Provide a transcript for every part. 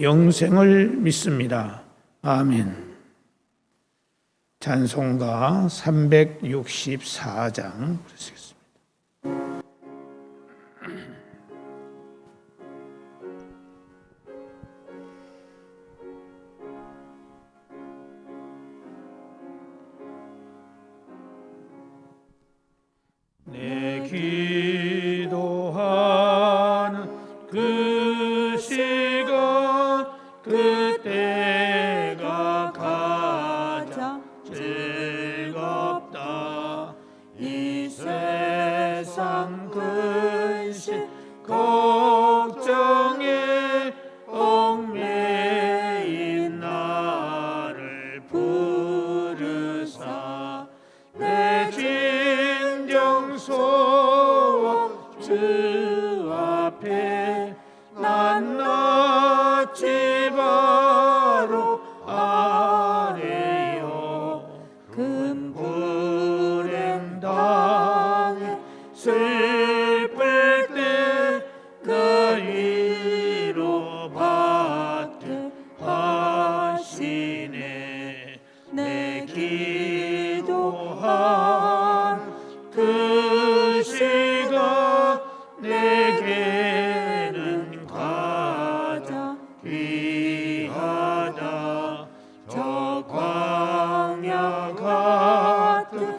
영생을 믿습니다. 아멘. 찬송가 364장 같은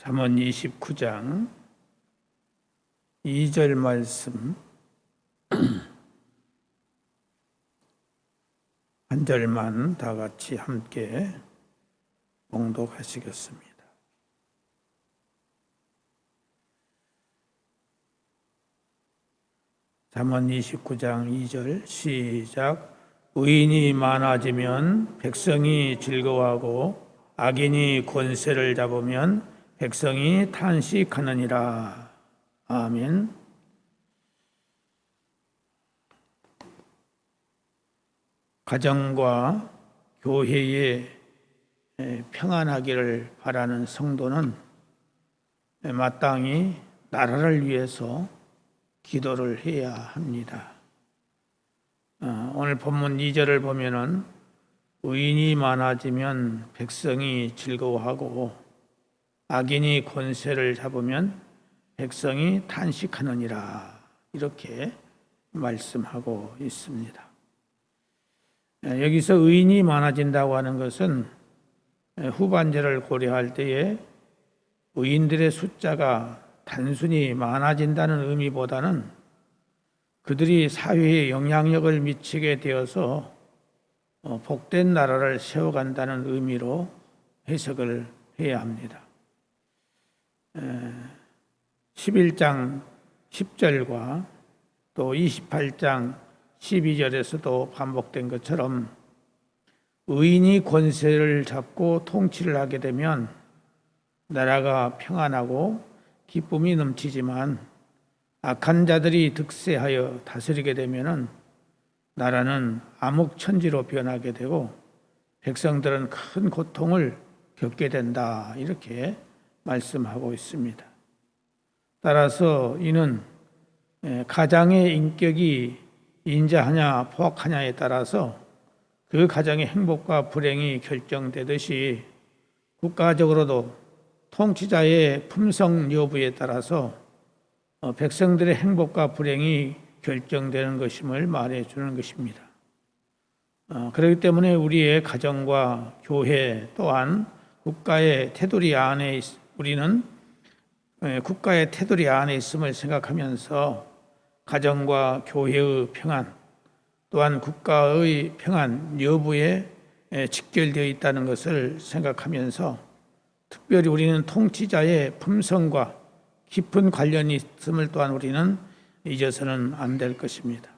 잠언 29장 2절 말씀 한 절만 다 같이 함께 봉독하시겠습니다. 잠언 29장 2절 시작 의인이 많아지면 백성이 즐거워하고 악인이 권세를 잡으면 백성이 탄식하느니라. 아멘. 가정과 교회에 평안하기를 바라는 성도는 마땅히 나라를 위해서 기도를 해야 합니다. 어, 오늘 본문 2절을 보면은 의인이 많아지면 백성이 즐거워하고 악인이 권세를 잡으면 백성이 탄식하느니라 이렇게 말씀하고 있습니다. 여기서 의인이 많아진다고 하는 것은 후반절을 고려할 때에 의인들의 숫자가 단순히 많아진다는 의미보다는 그들이 사회에 영향력을 미치게 되어서 어, 복된 나라를 세워간다는 의미로 해석을 해야 합니다. 11장 10절과 또 28장 12절에서도 반복된 것처럼 의인이 권세를 잡고 통치를 하게 되면 나라가 평안하고 기쁨이 넘치지만 악한 자들이 득세하여 다스리게 되면은 나라는 암흑천지로 변하게 되고 백성들은 큰 고통을 겪게 된다. 이렇게 말씀하고 있습니다. 따라서 이는 가장의 인격이 인자하냐 포악하냐에 따라서 그 가정의 행복과 불행이 결정되듯이 국가적으로도 통치자의 품성 여부에 따라서 어, 백성들의 행복과 불행이 결정되는 것임을 말해 주는 것입니다. 어, 그렇기 때문에 우리의 가정과 교회 또한 국가의 테두리 안에 우리는 국가의 테두리 안에 있음을 생각하면서 가정과 교회의 평안 또한 국가의 평안 여부에 직결되어 있다는 것을 생각하면서 특별히 우리는 통치자의 품성과 깊은 관련이 있음을 또한 우리는 잊어서는 안 될 것입니다.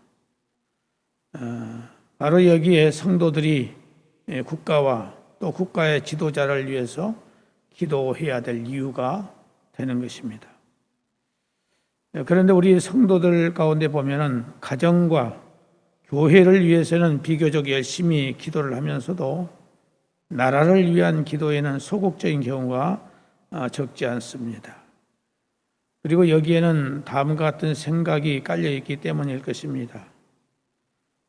어, 바로 여기에 성도들이 국가와 또 국가의 지도자를 위해서 기도해야 될 이유가 되는 것입니다. 그런데 우리 성도들 가운데 보면은 가정과 교회를 위해서는 비교적 열심히 기도를 하면서도 나라를 위한 기도에는 소극적인 경우가 아, 적지 않습니다. 그리고 여기에는 다음과 같은 생각이 깔려 있기 때문일 것입니다.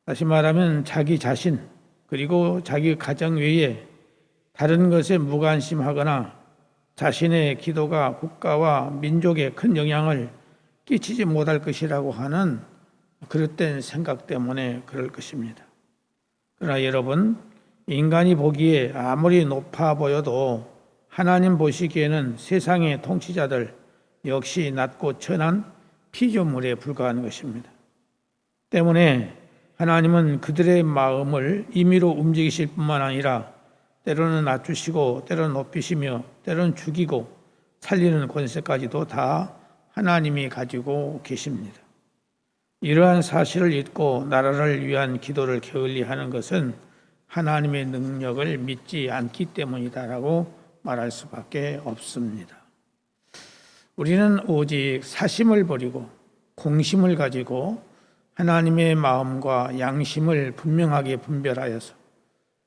다시 말하면 자기 자신 그리고 자기 가정 외에 다른 것에 무관심하거나 자신의 기도가 국가와 민족에 큰 영향을 끼치지 못할 것이라고 하는 그릇된 생각 때문에 그럴 것입니다. 그러나 여러분, 인간이 보기에 아무리 높아 보여도 하나님 보시기에는 세상의 통치자들 역시 낮고 천한 피조물에 불과한 것입니다. 때문에 하나님은 그들의 마음을 임의로 움직이실 뿐만 아니라 때로는 낮추시고 때로는 높이시며 때로는 죽이고 살리는 권세까지도 다 하나님이 가지고 계십니다. 이러한 사실을 잊고 나라를 위한 기도를 게을리 하는 것은 하나님의 능력을 믿지 않기 때문이다라고 말할 수밖에 없습니다. 우리는 오직 사심을 버리고 공심을 가지고 하나님의 마음과 양심을 분명하게 분별하여서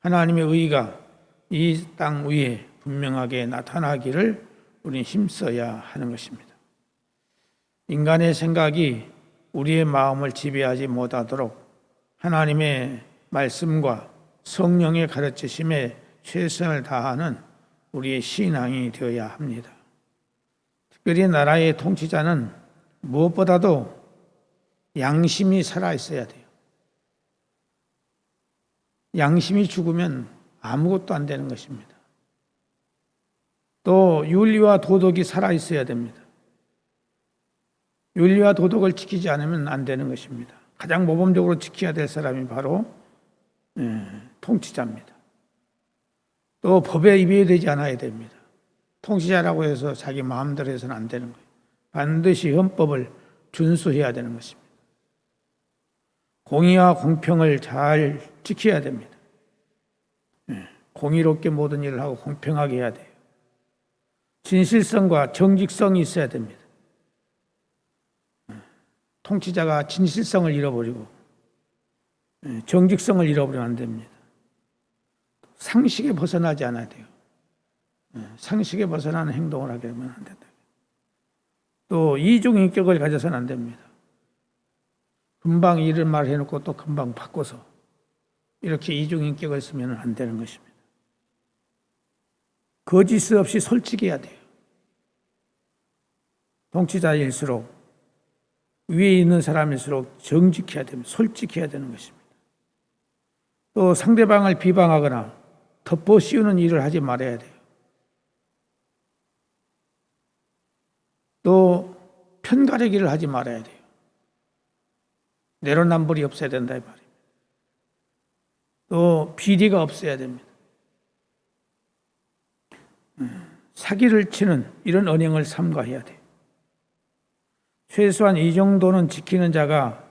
하나님의 의가 이 땅 위에 분명하게 나타나기를 우리 힘써야 하는 것입니다. 인간의 생각이 우리의 마음을 지배하지 못하도록 하나님의 말씀과 성령의 가르치심에 최선을 다하는 우리의 신앙이 되어야 합니다. 특별히 나라의 통치자는 무엇보다도 양심이 살아 있어야 돼요. 양심이 죽으면 아무것도 안 되는 것입니다. 또 윤리와 도덕이 살아 있어야 됩니다. 윤리와 도덕을 지키지 않으면 안 되는 것입니다. 가장 모범적으로 지켜야 될 사람이 바로 예, 통치자입니다. 또 법에 위배되지 않아야 됩니다. 통치자라고 해서 자기 마음대로 해서는 안 되는 거예요. 반드시 헌법을 준수해야 되는 것입니다. 공의와 공평을 잘 지켜야 됩니다. 예, 공의롭게 모든 일을 하고 공평하게 해야 돼요. 진실성과 정직성이 있어야 됩니다. 예, 통치자가 진실성을 잃어버리고 예, 정직성을 잃어버리면 안 됩니다. 상식에 벗어나지 않아야 돼요. 예, 상식에 벗어나는 행동을 하게 되면 안 된다. 또 이중 인격을 가져서는 안 됩니다. 금방 이런 말 해놓고 또 금방 바꿔서 이렇게 이중 인격을 쓰면 안 되는 것입니다. 거짓 없이 솔직해야 돼요. 통치자일수록 위에 있는 사람일수록 정직해야 됩니다. 솔직해야 되는 것입니다. 또 상대방을 비방하거나 덮어 씌우는 일을 하지 말아야 돼요. 또 편가르기를 하지 말아야 돼요. 내로남불이 없어야 된다 이 말입니다. 또 비리가 없어야 됩니다. 음, 사기를 치는 이런 언행을 삼가해야 돼요. 최소한 이 정도는 지키는 자가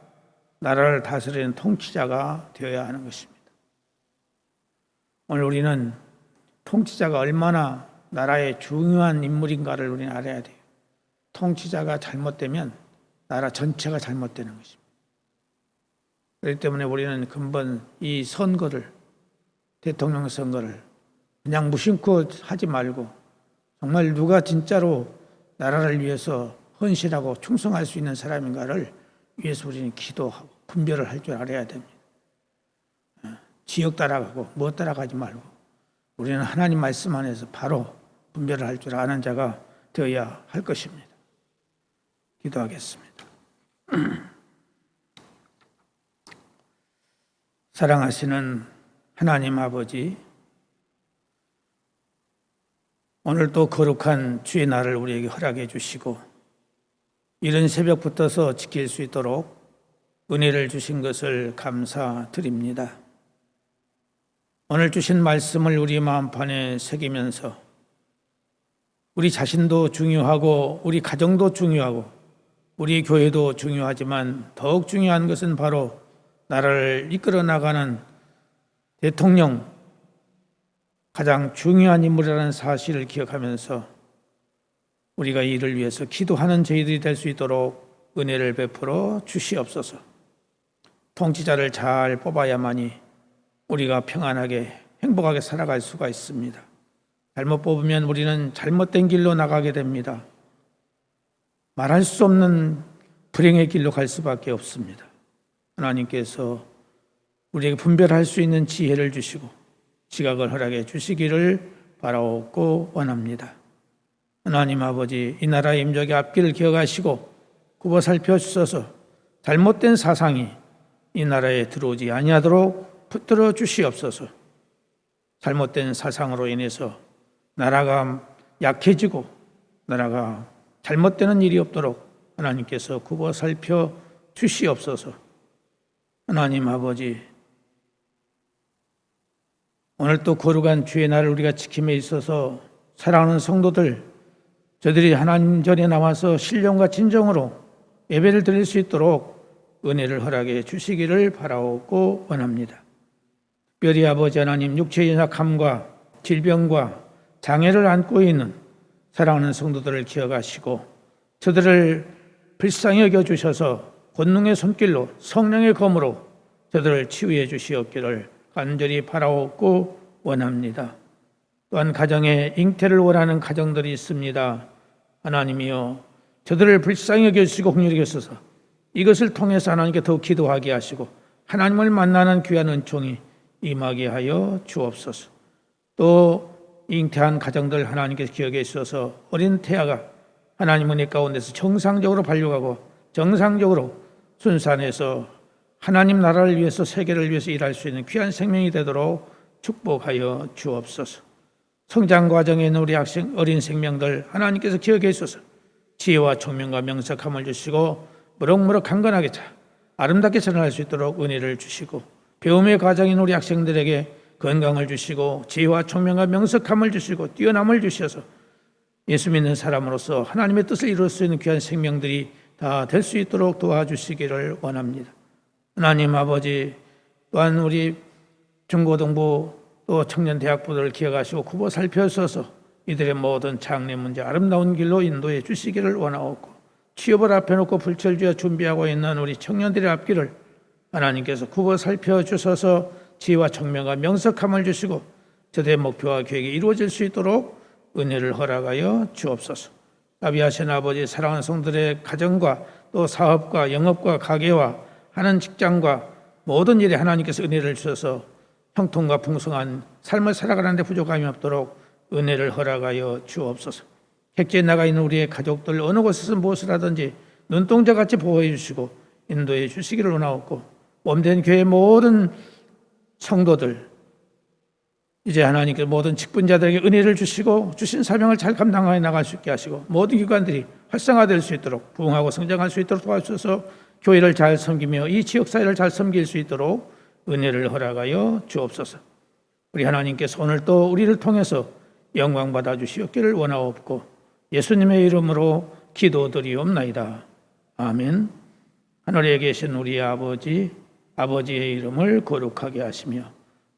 나라를 다스리는 통치자가 되어야 하는 것입니다. 오늘 우리는 통치자가 얼마나 나라의 중요한 인물인가를 우리는 알아야 돼요. 통치자가 잘못되면 나라 전체가 잘못되는 것입니다. 그렇기 때문에 우리는 근본 이 선거를 대통령 선거를 그냥 무심코 하지 말고 정말 누가 진짜로 나라를 위해서 헌신하고 충성할 수 있는 사람인가를 위해서 우리는 기도하고 분별을 할 줄 알아야 됩니다. 어, 지역 따라가고 뭐 따라가지 말고 우리는 하나님 말씀 안에서 바로 분별을 할 줄 아는 자가 되어야 할 것입니다. 기도하겠습니다. 사랑하시는 하나님 아버지, 오늘 또 거룩한 주의 날을 우리에게 허락해 주시고, 이른 새벽부터서 지킬 수 있도록 은혜를 주신 것을 감사드립니다. 오늘 주신 말씀을 우리 마음판에 새기면서 우리 자신도 중요하고 우리 가정도 중요하고 우리 교회도 중요하지만 더욱 중요한 것은 바로 나라를 이끌어 나가는 대통령 가장 중요한 인물이라는 사실을 기억하면서 우리가 이를 위해서 기도하는 저희들이 될 수 있도록 은혜를 베풀어 주시옵소서. 통치자를 잘 뽑아야만이 우리가 평안하게 행복하게 살아갈 수가 있습니다. 잘못 뽑으면 우리는 잘못된 길로 나가게 됩니다. 말할 수 없는 불행의 길로 갈 수밖에 없습니다. 하나님께서 우리에게 분별할 수 있는 지혜를 주시고 지각을 허락해 주시기를 바라옵고 원합니다. 하나님 아버지 이 나라의 임적의 앞길을 기억하시고 굽어 살펴 주셔서 잘못된 사상이 이 나라에 들어오지 아니하도록 붙들어 주시옵소서. 잘못된 사상으로 인해서 나라가 약해지고 나라가 잘못되는 일이 없도록 하나님께서 굽어 살펴 주시옵소서. 하나님 아버지, 오늘 또 거룩한 주의 날을 우리가 지킴에 있어서 사랑하는 성도들, 저들이 하나님 전에 나와서 신령과 진정으로 예배를 드릴 수 있도록 은혜를 허락해 주시기를 바라옵고 원합니다. 특별히 아버지 하나님 육체의 약함과 질병과 장애를 안고 있는 사랑하는 성도들을 기억하시고 저들을 불쌍히 여겨 주셔서 권능의 손길로 성령의 검으로 저들을 치유해 주시옵기를 간절히 바라옵고 원합니다. 또한 가정에 잉태를 원하는 가정들이 있습니다. 하나님이여 저들을 불쌍히 여겨 주시고 공유해 주셔서 이것을 통해서 하나님께 더 기도하게 하시고 하나님을 만나는 귀한 은총이 임하게 하여 주옵소서. 또 잉태한 가정들 하나님께서 기억해 주셔서 어린 태아가 하나님 은혜 가운데서 정상적으로 발육하고 정상적으로 순산해서 하나님 나라를 위해서 세계를 위해서 일할 수 있는 귀한 생명이 되도록 축복하여 주옵소서. 성장 과정에 있는 우리 학생 어린 생명들 하나님께서 기억해 주소서. 지혜와 총명과 명석함을 주시고 무럭무럭 강건하게 자 아름답게 전할 수 있도록 은혜를 주시고 배움의 과정인 우리 학생들에게 건강을 주시고 지혜와 총명과 명석함을 주시고 뛰어남을 주셔서 예수 믿는 사람으로서 하나님의 뜻을 이룰 수 있는 귀한 생명들이 다 될 수 있도록 도와주시기를 원합니다. 하나님 아버지 또한 우리 중고등부 또 청년 대학부들을 기억하시고 구보 살펴서서 이들의 모든 장래 문제 아름다운 길로 인도해 주시기를 원하옵고 취업을 앞에 놓고 불철주야 준비하고 있는 우리 청년들의 앞길을 하나님께서 굽어 살펴주셔서 지혜와 청명과 명석함을 주시고 저들의 목표와 계획이 이루어질 수 있도록 은혜를 허락하여 주옵소서. 아비하신 아버지 사랑하는 성들의 가정과 또 사업과 영업과 가게와 하는 직장과 모든 일에 하나님께서 은혜를 주셔서 형통과 풍성한 삶을 살아가는데 부족함이 없도록 은혜를 허락하여 주옵소서. 객지에 나가 있는 우리의 가족들 어느 곳에서 무엇을 하든지 눈동자같이 보호해 주시고 인도해 주시기를 원하옵고 몸된 교회 모든 성도들 이제 하나님께 모든 직분자들에게 은혜를 주시고 주신 사명을 잘 감당하여 나갈 수 있게 하시고 모든 기관들이 활성화될 수 있도록 부흥하고 성장할 수 있도록 도와주셔서 교회를 잘 섬기며 이 지역 사회를 잘 섬길 수 있도록 은혜를 허락하여 주옵소서. 우리 하나님께서 오늘 또 우리를 통해서 영광 받아 주시옵기를 원하옵고 예수님의 이름으로 기도드리옵나이다. 아멘. 하늘에 계신 우리 아버지 아버지의 이름을 거룩하게 하시며